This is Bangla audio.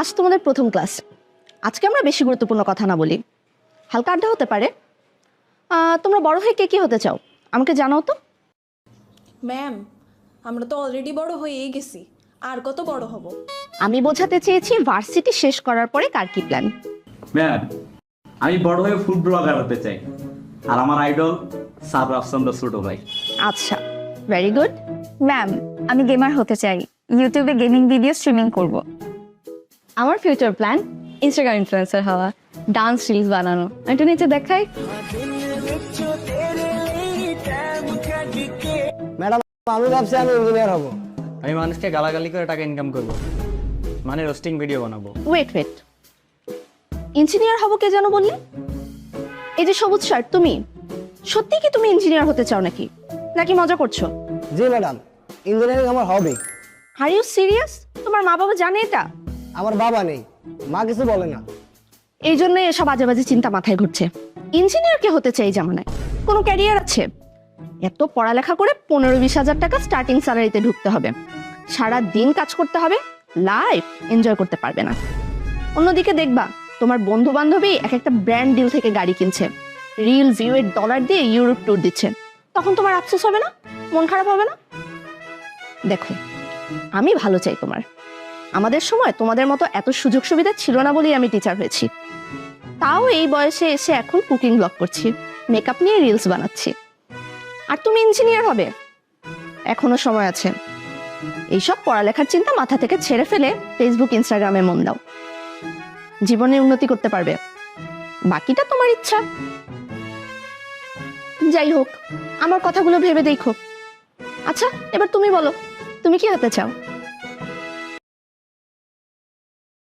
আজ তোমাদের প্রথম ক্লাস। আজকে আমরা বেশি গুরুত্বপূর্ণ কথা না বলি। হালকা আড্ডা হতে পারে। তোমরা বড় হয়ে কে কি হতে চাও? আমাকে জানাও তো। ম্যাম আমরা তো অলরেডি বড় হয়েই গেছি। আর কত বড় হব? আমি বোঝাতে চেয়েছি ভার্সিটি শেষ করার পরে কার কি প্ল্যান ম্যাম আমি বড় হয়ে ফুড ব্লগার হতে চাই। আর আমার আইডল সার রাফচন্দ্র ছোট ভাই। আচ্ছা ভেরি গুড ম্যাম আমি গেমার হতে চাই। ইউটিউবে গেমিং ভিডিও স্ট্রিমিং করব। আমার ফিউচার প্ল্যান ইনস্টাগ্রাম ইনফ্লুয়েন্সার হওয়া ডান্স রিলস বানানো। একটু নিচে দেখাই। ম্যাডাম আমি ভাবছি আমি ইঞ্জিনিয়ার হব। আমি মানুষকে গালাগালি করে টাকা ইনকাম করব। মানে রোস্টিং ভিডিও বানাবো। ওয়েট ওয়েট ইঞ্জিনিয়ার হব কে যেন বললে? এই যে সবুজ শার্ট তুমি? সত্যি কি তুমি ইঞ্জিনিয়ার হতে চাও নাকি? নাকি মজা করছ? জি ম্যাডাম ইঞ্জিনিয়ারিং আমার হবি আর ইউ সিরিয়াস তোমার মা বাবা জানে এটা? আমার বাবা নেই, মা কিছু বলে না। এই জন্যই এসব আজে বাজে চিন্তা মাথায় ঘুরছে। ইঞ্জিনিয়ার কে হতে চাই জামানায়? কোনো ক্যারিয়ার আছে? এত পড়ালেখা করে পনেরো বিশ হাজার টাকা স্টার্টিং স্যালারিতে ঢুকতে হবে। সারা দিন কাজ করতে হবে লাইফ এনজয় করতে পারবে না। অন্যদিকে দেখবা, তোমার বন্ধু বান্ধবী এক একটা ব্র্যান্ড ডিল থেকে গাড়ি কিনছে। রিল ভিউ এর ডলার দিয়ে ইউরোপ ট্যুর দিচ্ছে। তখন তোমার আফসোস হবে না? মন খারাপ হবে না? দেখো, আমি ভালো চাই তোমার। আমাদের সময় তোমাদের মতো এত সুযোগ সুবিধা ছিল না বলেই আমি টিচার হয়েছি। তাও এই বয়সে এসে এখন কুকিং ব্লগ করছি মেকআপ নিয়ে রিলস বানাচ্ছি। আর তুমি ইঞ্জিনিয়ার হবে। এখনও সময় আছে। এইসব পড়ালেখার চিন্তা মাথা থেকে ছেড়ে ফেলে ফেসবুক ইনস্টাগ্রামে মন দাও। জীবনে উন্নতি করতে পারবে। বাকিটা তোমার ইচ্ছা। যাই হোক, আমার কথাগুলো ভেবে দেখো। আচ্ছা এবার তুমি বলো, তুমি কি হতে চাও?